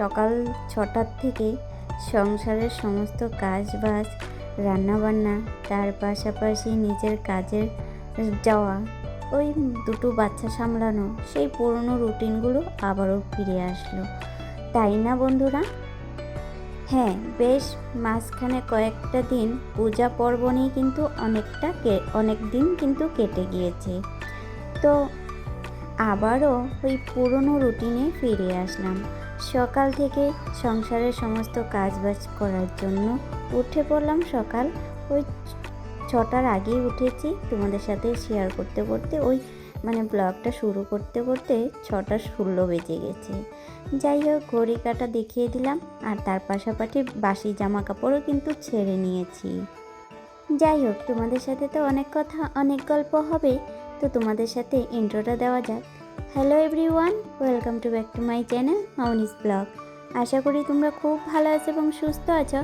সকাল ছটার থেকে সংসারের সমস্ত কাজ বাজ, রান্নাবান্না, তার পাশাপাশি নিজের কাজের যাওয়া, ওই দুটো বাচ্চা সামলানো, সেই পুরনো রুটিনগুলো আবারও ফিরে আসলো। তাই না বন্ধুরা? হ্যাঁ বেশ মাঝখানে কয়েকটা দিন পূজা পর্বণেই কিন্তু অনেকটা অনেক দিন কিন্তু কেটে গিয়েছে। তো আবারও ওই পুরনো রুটিনে ফিরে আসলাম। সকাল থেকে সংসারের সমস্ত কাজবাজ করার জন্য উঠে পড়লাম সকাল। ওই ছটার আগেই উঠেছি তোমাদের সাথে শেয়ার করতে করতে। ওই মানে ব্লগটা শুরু করতে করতে ছটা ষোলো বেজে গেছে। যাই হোক, ঘড়ি কাটা দেখিয়ে দিলাম আর তার পাশাপাশি বাসি জামা কাপড়ও কিন্তু ছেড়ে নিয়েছি। যাই হোক, তোমাদের সাথে তো অনেক কথা, অনেক গল্প হবে। তো তোমাদের সাথে ইন্ট্রোটা দেওয়া যাক। Hello everyone, welcome to back to my channel Maunis blog. আশা করি তোমরা খুব ভালো আছো এবং সুস্থ আছো।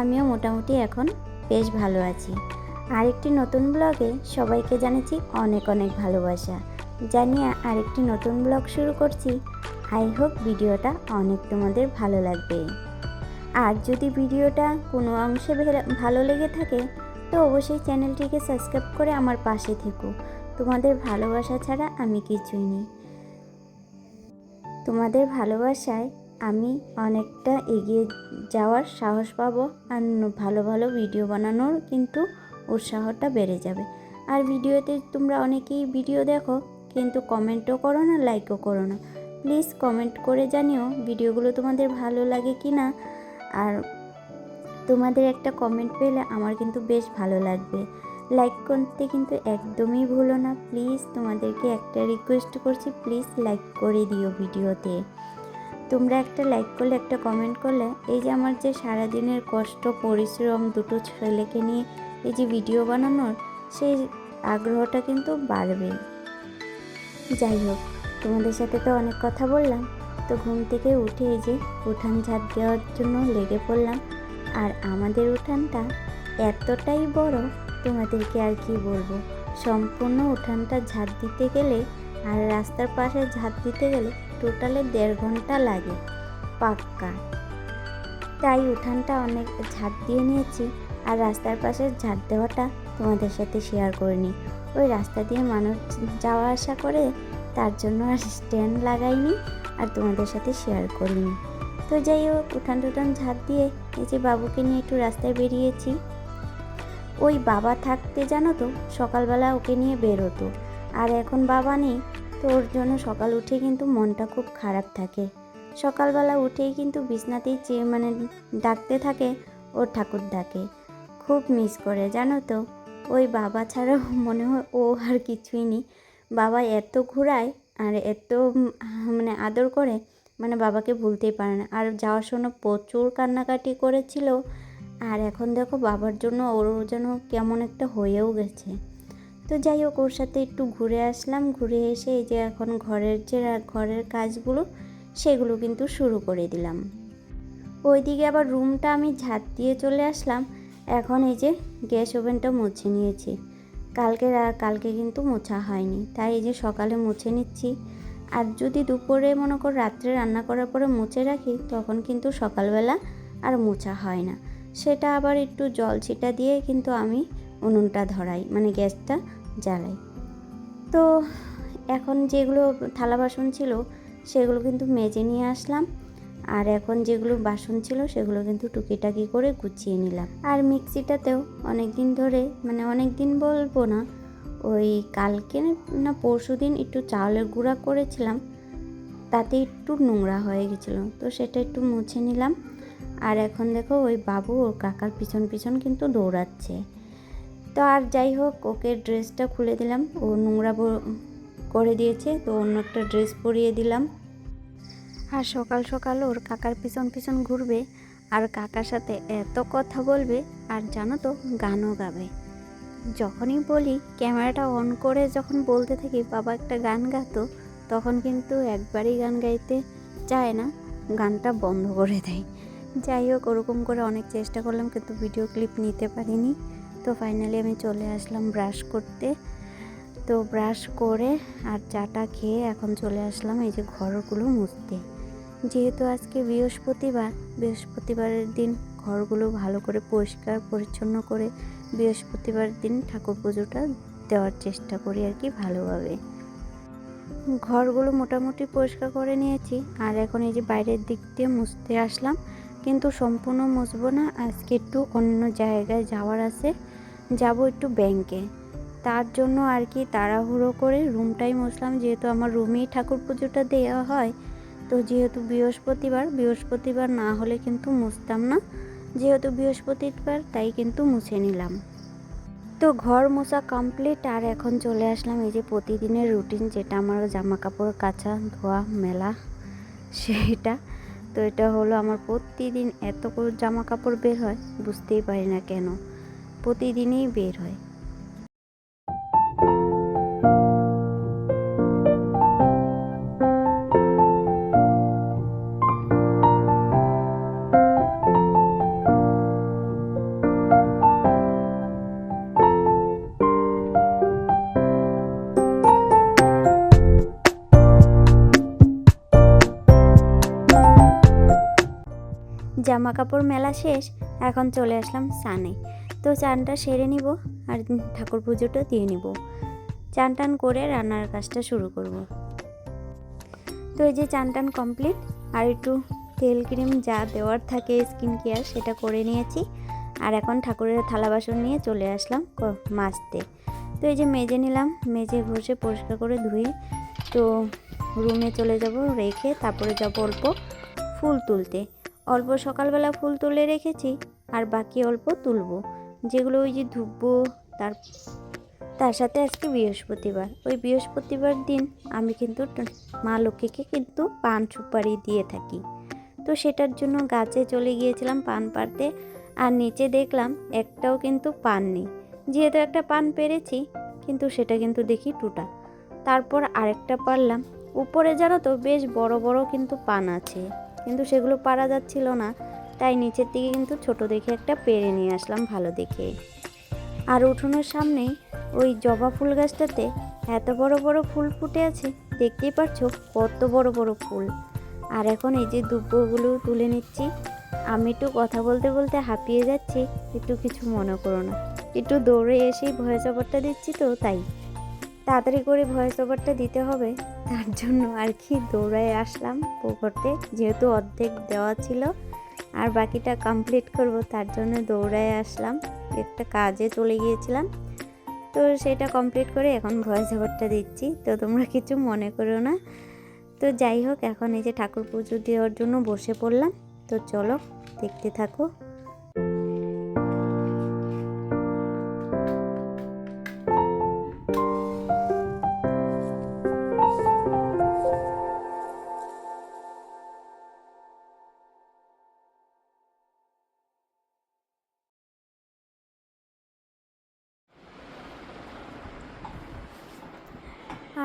আমিও মোটামুটি এখন বেশ ভালো আছি। আরেকটি নতুন ব্লগে সবাইকে জানাচ্ছি অনেক অনেক ভালোবাসা। জানিয়ে আরেকটি নতুন ব্লগ শুরু করছি। আই হোপ ভিডিওটা অনেক তোমাদের ভালো লাগবে। আর যদি ভিডিওটা কোনো অংশে ভালো লেগে থাকে, তো অবশ্যই চ্যানেলটিকে সাবস্ক্রাইব করে আমার পাশে থেকো। তোমাদের ভালোবাসা ছাড়া আমি কিছুই নেই। তোমাদের ভালোবাসায় আমি অনেকটা এগিয়ে যাওয়ার সাহস পাবো আর ভালো ভালো ভিডিও বানানোর কিন্তু উৎসাহটা বেড়ে যাবে। আর ভিডিওতে তোমরা অনেকেই ভিডিও দেখো, কিন্তু কমেন্টও করো না, লাইকও করো না। প্লিজ কমেন্ট করে জানিও ভিডিওগুলো তোমাদের ভালো লাগে কি না। আর তোমাদের একটা কমেন্ট পেলে আমার কিন্তু বেশ ভালো লাগবে। লাইক করতে কিন্তু একদমই ভুলো না। প্লিজ তোমাদেরকে একটা রিকোয়েস্ট করছি প্লিজ লাইক করে দিও ভিডিওতে। তোমরা একটা লাইক করলে, একটা কমেন্ট করলে, এই যে আমার যে সারাদিনের কষ্ট, পরিশ্রম দুটো ছেলেকে নিয়ে এই যে ভিডিও বানানোর, সেই আগ্রহটা কিন্তু বাড়বে। যাই হোক, তোমাদের সাথে তো অনেক কথা বললাম, তো ঘুম থেকে উঠে এই যে উঠান ঝাড় দেওয়ার জন্য লেগে পড়লাম। আর আমাদের উঠানটা এতটাই বড় তোমাদেরকে আর কি বলব? সম্পূর্ণ উঠানটা ঝাড় দিতে গেলে আর রাস্তার পাশে ঝাড় দিতে গেলে টোটালে দেড় ঘণ্টা লাগে। পাক্কা। তাই উঠানটা অনেক ঝাড় দিয়ে নিয়েছি আর রাস্তার পাশে ঝাড় দেওয়াটা তোমাদের সাথে শেয়ার করিনি। ওই রাস্তা দিয়ে মানুষ যাওয়া আসা করে তার জন্য আর স্ট্যান্ড লাগাইনি আর তোমাদের সাথে শেয়ার করিনি। তো যাই হোক উঠান টুঠান ঝাড় দিয়ে এই যে বাবুকে নিয়ে একটু রাস্তায় বেরিয়েছি। ওই বাবা থাকতে জানো তো, সকালবেলা ওকে নিয়ে বেরোতো। আর এখন বাবা নেই, তো ওর জন্য সকাল উঠে কিন্তু মনটা খুব খারাপ থাকে। সকালবেলা উঠেই কিন্তু বিছনাতেই চেয়ে মানে ডাকতে থাকে ওর ঠাকুর ডাকে। খুব মিস করে, জানো তো। ওই বাবা ছাড়া মনে হয় ও আর কিছুই নেই। বাবা এত ঘুরায় আর এত মানে আদর করে মানে বাবাকে ভুলতেই পারে না। আর যাওয়ার সময় প্রচুর কান্নাকাটি করেছিল আর এখন দেখো বাবার জন্য ওর যেন কেমন একটা হয়েও গেছে। তো যাই হোক, ওর সাথে একটু ঘুরে আসলাম। ঘুরে এসে এই যে এখন ঘরের যে ঘরের কাজগুলো, সেগুলো কিন্তু শুরু করে দিলাম। ওইদিকে আবার রুমটা আমি ঝাঁট দিয়ে চলে আসলাম। এখন এই যে গ্যাস ওভেনটা মুছে নিয়েছি। কালকে কালকে কিন্তু মোছা হয়নি। তাই এই যে সকালে মুছে নিচ্ছি। আর যদি দুপুরে মনে কর রাত্রে রান্না করার পরে মুছে রাখি, তখন কিন্তু সকালবেলা আর মোছা হয় না। সেটা আবার একটু জল ছিটা দিয়ে কিন্তু আমি উনুনটা ধরাই মানে গ্যাসটা জ্বালাই। তো এখন যেগুলো থালা বাসন ছিল, সেগুলো কিন্তু মেজে নিয়ে আসলাম। আর এখন যেগুলো বাসন ছিল, সেগুলো কিন্তু টুকিটাকি করে গুছিয়ে নিলাম। আর মিক্সিটাতেও অনেক দিন ধরে মানে অনেক দিন বলব না, ওই কালকে না পরশু দিন একটু চাউলের গুঁড়া করেছিলাম, তাতে একটু নোংরা হয়ে গেছিল। তো সেটা একটু মুছে নিলাম। আর এখন দেখো ওই বাবু ওর কাকার পিছন পিছন কিন্তু দৌড়াচ্ছে। তো আর যাই হোক, ওকে ড্রেসটা খুলে দিলাম। ও নোংরা করে দিয়েছে, তো অন্য একটা ড্রেস পরিয়ে দিলাম। আর সকাল সকাল ওর কাকার পিছন পিছন ঘুরবে আর কাকার সাথে এত কথা বলবে আর জানো তো গানও গাবে। যখনই বলি, ক্যামেরাটা অন করে যখন বলতে থাকি, বাবা একটা গান গাতো, তখন কিন্তু একবারই গান গাইতে চায় না, গানটা বন্ধ করে দেয়। যাই হোক, ওরকম করে অনেক চেষ্টা করলাম, কিন্তু ভিডিও ক্লিপ নিতে পারিনি। তো ফাইনালি আমি চলে আসলাম ব্রাশ করতে। তো ব্রাশ করে আর চাটা খেয়ে এখন চলে আসলাম এই যে ঘরগুলো মুছতে। যেহেতু আজকে বৃহস্পতিবার, বৃহস্পতিবারের দিন ঘরগুলো ভালো করে পরিষ্কার, পরিচ্ছন্ন করে বৃহস্পতিবার দিন ঠাকুর পুজোটা দেওয়ার চেষ্টা করি আর কি ভালোভাবে। ঘরগুলো মোটামুটি পরিষ্কার করে নিয়েছি, আর এখন এই যে বাইরের দিক দিয়ে মুছতে আসলাম। কিন্তু সম্পূর্ণ মুছবো না। আজকে একটু অন্য জায়গায় যাওয়ার আছে। যাব একটু ব্যাংকে তার জন্য আর কি তাড়াহুড়ো করে রুমটাই মুছলাম। যেহেতু আমার রুমেই ঠাকুর পুজোটা দেওয়া হয়, তো যেহেতু বৃহস্পতিবার বৃহস্পতিবার না হলে কিন্তু মুছতাম না। যেহেতু বৃহস্পতিবার, তাই কিন্তু মুছে নিলাম। তো ঘর মোছা কমপ্লিট আর এখন চলে আসলাম এই যে প্রতিদিনের রুটিন যেটা আমার জামা কাপড় কাচা, ধোয়া, মেলা, সেইটা। তো এটা হলো আমার প্রতিদিন এত জামা কাপড় বের হয়, বুঝতেই পারি না কেন। প্রতিদিনই বের হয়। জামা কাপড় মেলা শেষ, এখন চলে আসলাম সানে তো চানটা সেরে নিব আর ঠাকুর পুজোটা দিয়ে নিব। চান টান করে রান্নার কাজটা শুরু করব। তো এই যে চান টান কমপ্লিট, আর একটু তেল ক্রিম যা দেওয়ার থাকে স্কিন কেয়ার সেটা করে নিয়েছি। আর এখন ঠাকুরের থালা বাসন নিয়ে চলে আসলাম মাজতে। তো এই যে মেজে নিলাম, মেজে ঘষে পরিষ্কার করে ধুয়ে তো রুমে চলে যাব রেখে তারপরে যাব অল্প ফুল তুলতে। অল্প সকালবেলা ফুল তুলে রেখেছি, আর বাকি অল্প তুলবো। যেগুলো ওই যে ধুবো তার তার সাথে আজকে বৃহস্পতিবার। ওই বৃহস্পতিবার দিন আমি কিন্তু মা লক্ষ্মীকে কিন্তু পান সুপারি দিয়ে থাকি। তো সেটার জন্য গাছে চলে গিয়েছিলাম পান পাড়তে, আর নিচে দেখলাম একটাও কিন্তু পান নেই। যেহেতু একটা পান পেরেছি, কিন্তু সেটা কিন্তু দেখি টুটা। তারপর আরেকটা পারলাম উপরে জানো তো বেশ বড় বড় কিন্তু পান আছে। কিন্তু সেগুলো পারা যাচ্ছিল না। তাই নিচের দিকে কিন্তু ছোট দেখে একটা পেরে নিয়ে আসলাম ভালো দেখে। আর উঠোনের সামনেই ওই জবা ফুল গাছটাতে এত বড় বড় ফুল ফুটে আছে, দেখতেই পাচ্ছ কত বড় বড় ফুল। আর এখন এই যে দুব্বগুলো তুলে নিচ্ছি, আমি একটু কথা বলতে বলতে হাঁপিয়ে যাচ্ছি, একটু কিছু মনে করো না। একটু দৌড়ে এসেই ভয়েস ওভারটা দিচ্ছি তো, তাই। তাড়াতাড়ি করে ভয়েস ওভারটা দিতে হবে। তার জন্য আর কি দৌড়ায় আসলাম করতে যেহেতু অর্ধেক দেওয়া ছিল। আর বাকিটা কমপ্লিট করব, তার জন্য দৌড়ায় আসলাম। একটা কাজে চলে গিয়েছিলাম। তো সেটা কমপ্লিট করে এখন ভয়েস ওভারটা দিচ্ছি। তো তোমরা কিছু মনে করো না। তো যাই হোক, এখন এই যে ঠাকুর পুজো দেওয়ার জন্য বসে পড়লাম। তো চলো, দেখতে থাকো।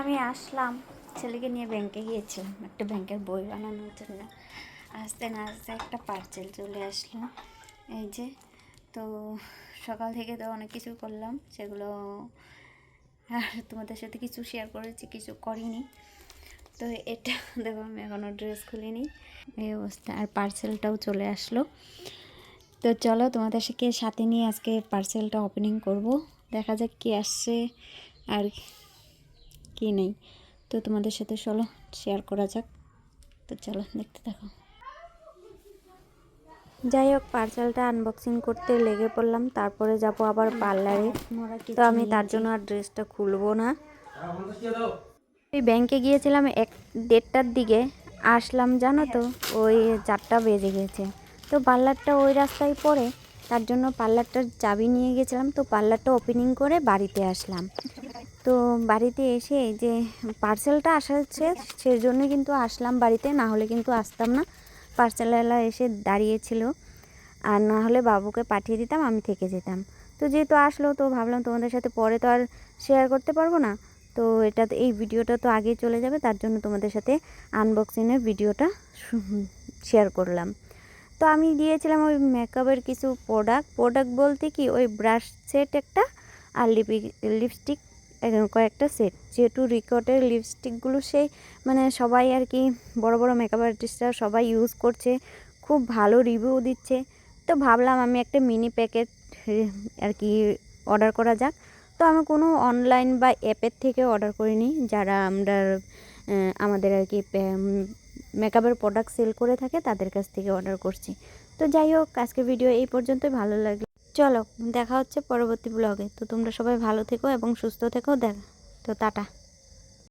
আমি আসলাম। ছেলেকে নিয়ে ব্যাংকে গিয়েছিলাম। একটা ব্যাংকের বই বানানোর জন্য। আসতে না আসতে একটা পার্সেল চলে আসলো। এই যে, তো সকাল থেকে তো অনেক কিছু করলাম। সেগুলো আর তোমাদের সাথে কিছু শেয়ার করেছি, কিছু করিনি। তো এটা দেখো, আমি এখনও ড্রেস খুলিনি। এই অবস্থা। আর পার্সেলটাও চলে আসলো। তো চলো, তোমাদের সাথে সাথে নিয়ে আজকে পার্সেলটা ওপেনিং করব। দেখা যাক কি আসছে। আর কি নেই। তো তোমাদের সাথে চলো শেয়ার করা যাক। তো চলো দেখতে থাকো। যাই হোক পার্সেলটা আনবক্সিং করতে লেগে পড়লাম তারপরে যাব আবার পার্লারে তো আমি তার জন্য আর ড্রেসটা খুলবো না। ওই ব্যাংকে গিয়েছিলাম এক দেড়টার দিকে। আসলাম জানো তো ওই চারটা বেজে গেছে। তো পার্লারটা ওই রাস্তায় পড়ে তার জন্য পার্লারটার চাবি নিয়ে গেছিলাম। তো পার্লারটা ওপেনিং করে বাড়িতে আসলাম। তো বাড়িতে এসে যে পার্সেলটা আসাচ্ছে সেই জন্য কিন্তু আসলাম বাড়িতে, না হলে কিন্তু আসতাম না। পার্সেলওয়ালা এসে দাঁড়িয়েছিল, আর না হলে বাবুকে পাঠিয়ে দিতাম, আমি থেকে যেতাম। তো যেহেতু আসলো, তো ভাবলাম তোমাদের সাথে পরে তো আর শেয়ার করতে পারব না। তো এটা, এই ভিডিওটা তো আগেই চলে যাবে, তার জন্য তোমাদের সাথে আনবক্সিংয়ের ভিডিওটা শেয়ার করলাম। তো আমি দিয়েছিলাম ওই মেকআপের কিছু প্রোডাক্ট প্রোডাক্ট বলতে কি? ওই ব্রাশ সেট একটা আর লিপি লিপস্টিক কয়েকটা সেট যেহেতু রিকটের লিপস্টিকগুলো সেই মানে সবাই আর কি, বড় বড় মেকআপ আর্টিস্টরা সবাই ইউজ করছে, খুব ভালো রিভিউ দিচ্ছে। তো ভাবলাম আমি একটা মিনি প্যাকেট আর কি অর্ডার করা যাক। তো আমি কোনো অনলাইন বা অ্যাপের থেকে অর্ডার করিনি, যারা আমরা আমাদের আর কি মেকআপের প্রোডাক্ট সেল করে থাকে, তাদের কাছ থেকে অর্ডার করছি। তো যাই হোক, আজকের ভিডিও এই পর্যন্তই। ভালো লাগল চলো, দেখা হচ্ছে পরবর্তী ব্লগে তো তোমরা সবাই ভালো থেকো এবং সুস্থ থেকো। দেখ। তো টাটা।